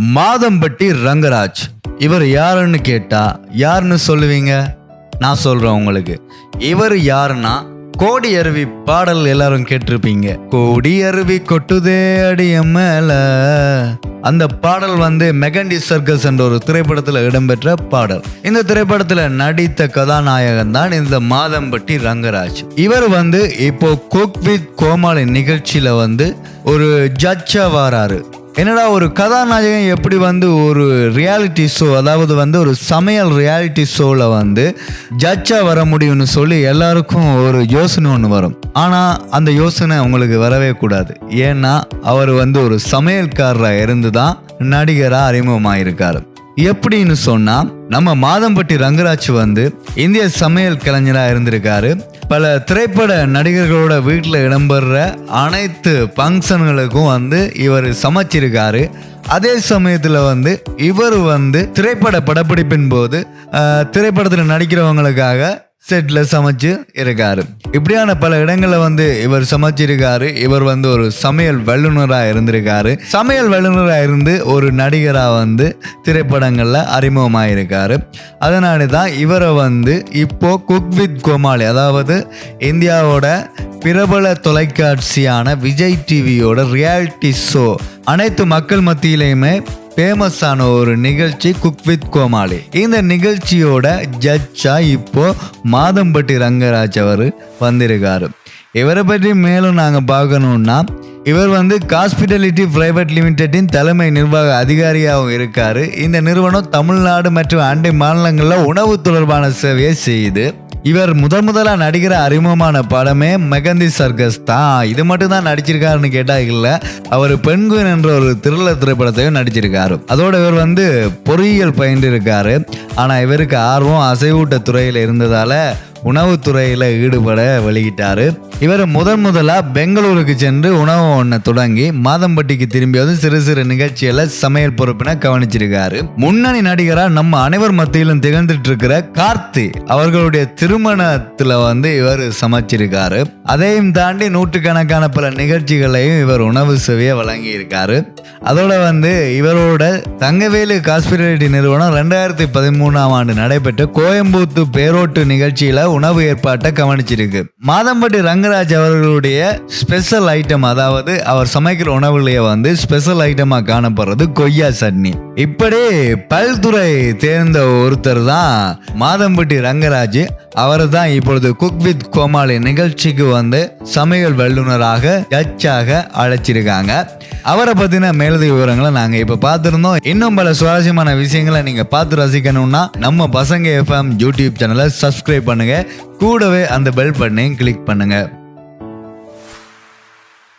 மாதம்பட்டி ரங்கராஜ். இவர் யாருன்னு கேட்டா யாருன்னு சொல்லுவீங்க? நான் சொல்றேன் உங்களுக்கு. இவர் யாருன்னா கோடி அருவி பாடல் எல்லாரும் கேட்டிருப்பீங்க. கோடி அருவி கொட்டுதே அடிய மேல. அந்த பாடல் வந்து மெகண்டி சர்க்கஸ் என்ற ஒரு திரைப்படத்தில் இடம்பெற்ற பாடல். இந்த திரைப்படத்தில் நடித்த கதாநாயகன் தான் இந்த மாதம்பட்டி ரங்கராஜ். இவர் வந்து இப்போ குக் வித் கோமாளி நிகழ்ச்சியில வந்து ஒரு ஜட்ஜா வராரு. என்னடா ஒரு கதாநாயகன் எப்படி வந்து ஒரு ரியாலிட்டி ஷோ அதாவது வந்து ஒரு சமையல் ரியாலிட்டி ஷோவில் வந்து ஜட்ஜாக வர முடியும்னு சொல்லி எல்லாருக்கும் ஒரு யோசனை ஒன்று வரும். ஆனால் அந்த யோசனை உங்களுக்கு வரவே கூடாது. ஏன்னா அவர் வந்து ஒரு சமையல்காரராக இருந்து தான் நடிகராக அறிமுகமாயிருக்காரு. எப்படின்னு சொன்னால் நம்ம மாதம்பட்டி ரங்கராஜ் வந்து இந்திய சமையல் கலைஞராக இருந்திருக்காரு. பல திரைப்பட நடிகர்களோட வீட்டில் இடம்பெற அனைத்து ஃபங்க்ஷன்களுக்கும் வந்து இவர் சமைச்சிருக்காரு. அதே சமயத்தில் வந்து இவர் வந்து திரைப்பட படப்பிடிப்பின் போது திரைப்படத்தில் நடிக்கிறவங்களுக்காக செட்டில் சமைச்சு இருக்காரு. இப்படியான பல இடங்களில் வந்து இவர் சமைச்சிருக்காரு. இவர் வந்து ஒரு சமையல் வல்லுநராக இருந்திருக்காரு. சமையல் வல்லுநராக இருந்து ஒரு நடிகராக வந்து திரைப்படங்களில் அறிமுகமாயிருக்காரு. அதனால தான் இவரை வந்து இப்போ குக் வித் கோமாளி அதாவது இந்தியாவோட பிரபல தொலைக்காட்சியான விஜய் டிவியோட ரியாலிட்டி ஷோ அனைத்து மக்கள் மத்தியிலையுமே ஃபேமஸான ஒரு நிகழ்ச்சி குக் வித் கோமாளி. இந்த நிகழ்ச்சியோட ஜட்ஜா இப்போ மாதம்பட்டி ரங்கராஜ் அவர் வந்திருக்காரு. இவரை பற்றி மேலும் நாங்கள் பார்க்கணுன்னா இவர் வந்து ஹாஸ்பிட்டலிட்டி பிரைவேட் லிமிடெட்டின் தலைமை நிர்வாக அதிகாரியாகவும் இருக்கார். இந்த நிறுவனம் தமிழ்நாடு மற்றும் அண்டை மாநிலங்களில் உணவு தொடர்பான சேவையை செய்யுது. இவர் முதன் முதலா நடிக்கிற அறிமுகமான படமே மெகந்தி சர்க்கஸ் தான். இது மட்டும் தான் நடிச்சிருக்காருன்னு கேட்டா இல்ல அவர் பெண்குயின் என்ற ஒரு திருள்ள திரைப்படத்தையும் நடிச்சிருக்காரு. அதோட இவர் வந்து பொறியியல் பயின்று இருக்காரு ஆனா இவருக்கு ஆர்வம் அசைவூட்ட துறையில் இருந்ததால உணவுத்துறையில் ஈடுபட வெளியிட்டார் இவர் முதன் முதலாக பெங்களூருக்கு சென்று உணவு ஒன்றை தொடங்கி மாதம்பட்டிக்கு திரும்பியதும் சிறு சிறு நிகழ்ச்சிகளை சமையல் பொறுப்பினை கவனிச்சிருக்காரு. முன்னணி நடிகராக நம்ம அனைவர் மத்தியிலும் திகழ்ந்துட்டு இருக்கிற கார்த்தி அவர்களுடைய திருமணத்தில் வந்து இவர் சமைச்சிருக்காரு. அதையும் தாண்டி நூற்றுக்கணக்கான பல நிகழ்ச்சிகளையும் இவர் உணவு சேவையை வழங்கியிருக்காரு. அதோட வந்து இவரோட தங்கவேலு காஸ்பிரிட்டி நிறுவனம் ரெண்டாயிரத்தி பதிமூணாம் ஆண்டு நடைபெற்ற கோயம்புத்தூர் பேரோட்டு நிகழ்ச்சியில் உணவு ஏற்பாட்டை கவனிச்சிருக்கு. மாதம்பட்டி ரங்கராஜ் அவர்களுடைய ஸ்பெஷல் ஐட்டம் அதாவது அவர் சமைக்கிற உணவுலயே வந்து ஸ்பெஷல் ஐட்டமா காணப்படுறது கொய்யா சட்னி. இப்படி பல்துறை தேர்ந்த ஒருத்தர் தான் மாதம்பட்டி ரங்கராஜ். அவர் தான் இப்பொழுது குக் வித் கோமாளி நிகழ்ச்சிக்கு வந்து சமையல் வல்லுநராக ஜட்ஜாக அழைச்சிருக்காங்க. அவரை பத்தின மேலதி விவரங்களை நாங்க இப்ப பார்த்துருந்தோம். இன்னும் பல சுவாரஸ்யமான விஷயங்களை நீங்க பார்த்து ரசிக்கணும்னா நம்ம பசங்க எஃப்எம் யூடியூப் சேனலை சப்ஸ்கிரைப் பண்ணுங்க. கூடவே அந்த பெல் பட்டனையும் கிளிக் பண்ணுங்க.